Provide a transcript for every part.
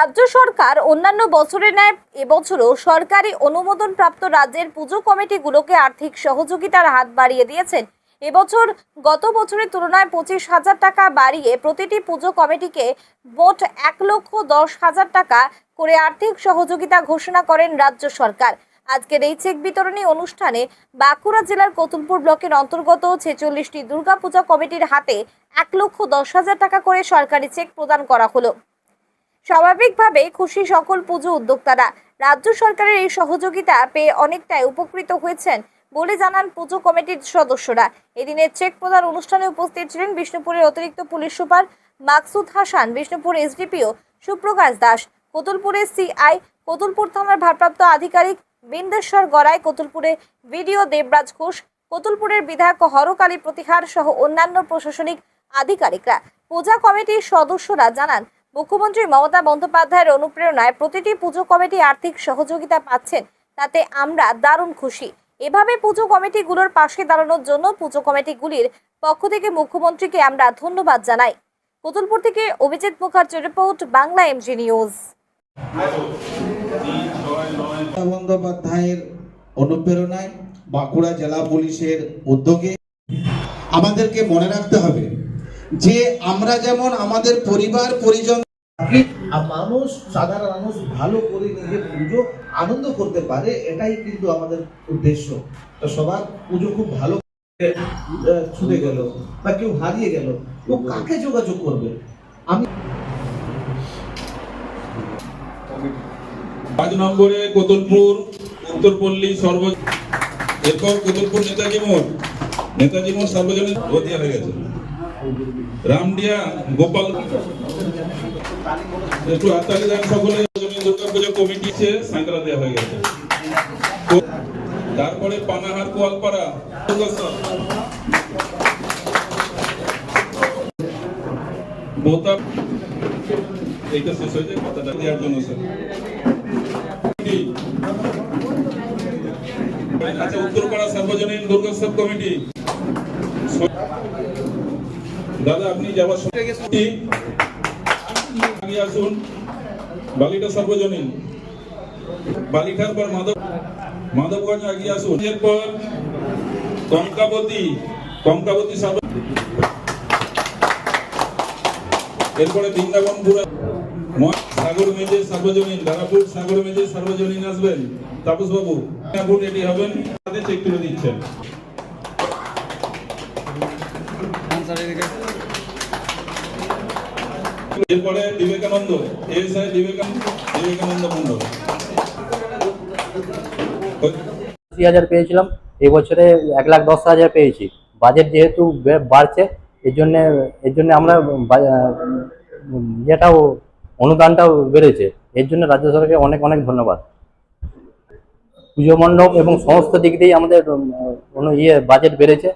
রাজ্য সরকার অন্যান্য বছরের ন্যায় এবছরও সরকারি অনুমোদন প্রাপ্ত রাজ্যের পুজো কমিটিগুলোকে আর্থিক সহযোগিতার হাত বাড়িয়ে দিয়েছেন। এবছর গত বছরের তুলনায় পঁচিশ হাজার টাকা বাড়িয়ে প্রতিটি পুজো কমিটিকে মোট এক লক্ষ দশ হাজার টাকা করে আর্থিক সহযোগিতা ঘোষণা করেন রাজ্য সরকার। আজকের এই চেক বিতরণী অনুষ্ঠানে বাঁকুড়া জেলার কতুলপুর ব্লকের অন্তর্গত ছেচল্লিশটি দুর্গাপূজা কমিটির হাতে এক লক্ষ দশ হাজার টাকা করে সরকারি চেক প্রদান করা হলো। স্বাভাবিকভাবে খুশি সকল পুজো উদ্যোক্তারা। রাজ্য সরকারের এই সহযোগিতা পেয়ে অনেকটাই উপকৃত হয়েছেন বলে জানান পুজো কমিটির সদস্যরা। এদিনের চেক প্রদান অনুষ্ঠানে উপস্থিত ছিলেন বিষ্ণুপুরের অতিরিক্ত police super Maksud Hasan, Bishnupur SDPO Suprakash Das, কতুলপুরের CI, Kotulpur থানার ভারপ্রাপ্ত আধিকারিক বিন্দেশ্বর গড়াই কতুলপুরে ভিডিও দেবরাজ ঘোষ, কতুলপুরের বিধায়ক হরকালী প্রতিহার সহ অন্যান্য প্রশাসনিক আধিকারিকরা। পূজা কমিটির সদস্যরা জানান মুখ্যমন্ত্রী মমতা বন্দ্যোপাধ্যায়ের অনুপ্রেরণায় প্রতিটি পুজো কমিটি আর্থিক সহযোগিতা পাচ্ছেন, তাতে আমরা দারুণ খুশি। এভাবে পুজো কমিটিগুলোর পাশে দাঁড়ানোর জন্য পুজো কমিটিগুলির পক্ষ থেকে মুখ্যমন্ত্রীকে আমরা ধন্যবাদ জানাই। কতুলপুর থেকে অভিজিৎ মুখার্জির রিপোর্ট, বাংলা এমজি নিউজ। বন্দ্যোপাধ্যায়ের অনুপ্রেরণায় বাঁকুড়া জেলা পুলিশের উদ্যোগে আমাদেরকে মনে রাখতে হবে যে আমরা যেমন আমাদের পরিবার, পরিজন মানুষ, সাধারণ মানুষ ভালো করে নিজে পুজো, আনন্দ করতে পারে, এটাই কিন্তু আমাদের উদ্দেশ্য। তো সবার পুজো খুব ভালো ছুটে গেল বা কেউ হারিয়ে গেল, ও কাকে যোগাযোগ করবে? আমি পাঁচ নম্বরে কোতলপুর, উত্তরপল্লী সর্ব এরপর কোতলপুর নেতাজি মোড় নেতাজি মোড় সার্বজনীন হয়ে গেছে। রামডিয়া, গোপাল। একটু হাততালি দেন সকলে দুর্গা পুজো কমিটি সাঁকড়া দেওয়া হয়ে গেছে। তারপরে পানাহার কোয়ালপাড়া। এইটা শেষ হয়ে যায়, কথাটা দেওয়ার জন্য স্যার আচ্ছা উত্তরপাড়া সার্বজনীন দুর্গোৎসব কমিটি। দাদা আপনি যাওয়ার সময় আসুন। বালিটা সার্বজনীন। বালিটার পর মাধব মাধবগঞ্জ আগে আসুন। এরপর কঙ্কাবতী কঙ্কাবতী সার্ব এরপরে বৃন্দাবনপুরা। সাগর মেজে সার্বজনীন। দারাপুর সাগর মেজে সার্বজনীন আসবেন। তাপস বাবু রেডি হবেন। তাদের চেক তুলে দিচ্ছেন। এরপরে বিবেকানন্দ এসআই বিবেকানন্দ বিবেকানন্দ মন্ডল হাজার পেয়েছিলাম এই বছরে এক লাখ দশ হাজার পেয়েছি। বাজেট যেহেতু বাড়ছে, এর জন্য এর জন্য আমরা ইয়েটাও, অনুদানটাও বেড়েছে। এর জন্য রাজ্য সরকারকে অনেক অনেক ধন্যবাদ। পুজো মণ্ডপ এবং সমস্ত দিক দিয়েই আমাদের ইয়ে বাজেট বেড়েছে।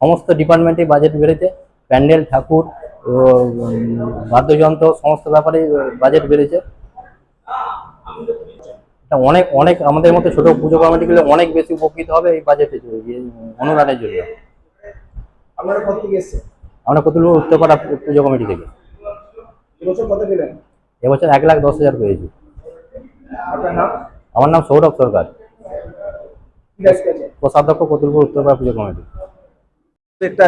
সমস্ত ডিপার্টমেন্টে বাজেট বেড়েছে। প্যান্ডেল, ঠাকুর বাদ্যযন্ত্র সমস্ত ব্যাপারে বাজেট বেড়েছে। এটা অনেক অনেক আমাদের মতো ছোট পুজো কমিটিগুলো অনেক বেশি উপকৃত হবে এই বাজেটে অনুদানের জন্য। আমরা কতুলপুর উত্তরপাড়া পুজো কমিটি থেকে? এবছর এক লাখ দশ হাজার পেয়েছি। আমার নাম সৌরভ সরকার। কোষাধ্যক্ষ কতুলপুর উত্তরপাড়া পুজো কমিটি? একটা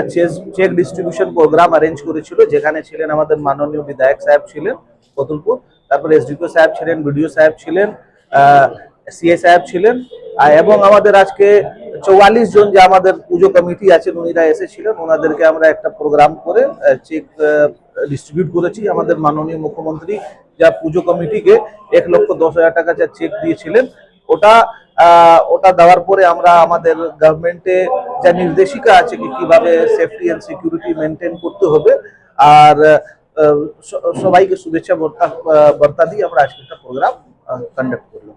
চেক ডিস্ট্রিবিউশন প্রোগ্রাম অ্যারেঞ্জ করেছিল। যেখানে ছিলেন আমাদের মাননীয় বিধায়ক সাহেব ছিলেন কতুলপুর, তারপরে এসডিপিও সাহেব ছিলেন বিডিও সাহেব ছিলেন সিএ সাহেব ছিলেন এবং আমাদের আজকে চৌয়াল্লিশ জন যে আমাদের পুজো কমিটি আছেন, উনিরা এসেছিলেন। ওনাদেরকে আমরা একটা প্রোগ্রাম করে চেক ডিস্ট্রিবিউট করেছি। আমাদের মাননীয় মুখ্যমন্ত্রী যা পুজো কমিটিকে এক লক্ষ দশ হাজার টাকা যা চেক দিয়েছিলেন, ওটা ওটা দেওয়ার পরে আমরা আমাদের গভর্নমেন্টে যা নির্দেশিকা আছে কি কীভাবে সেফটি এন্ড সিকিউরিটি মেনটেন করতে হবে? আর সবাইকে শুভেচ্ছা বার্তা বার্তা দিয়ে আমরা আজকে একটা প্রোগ্রাম কন্ডাক্ট করলাম।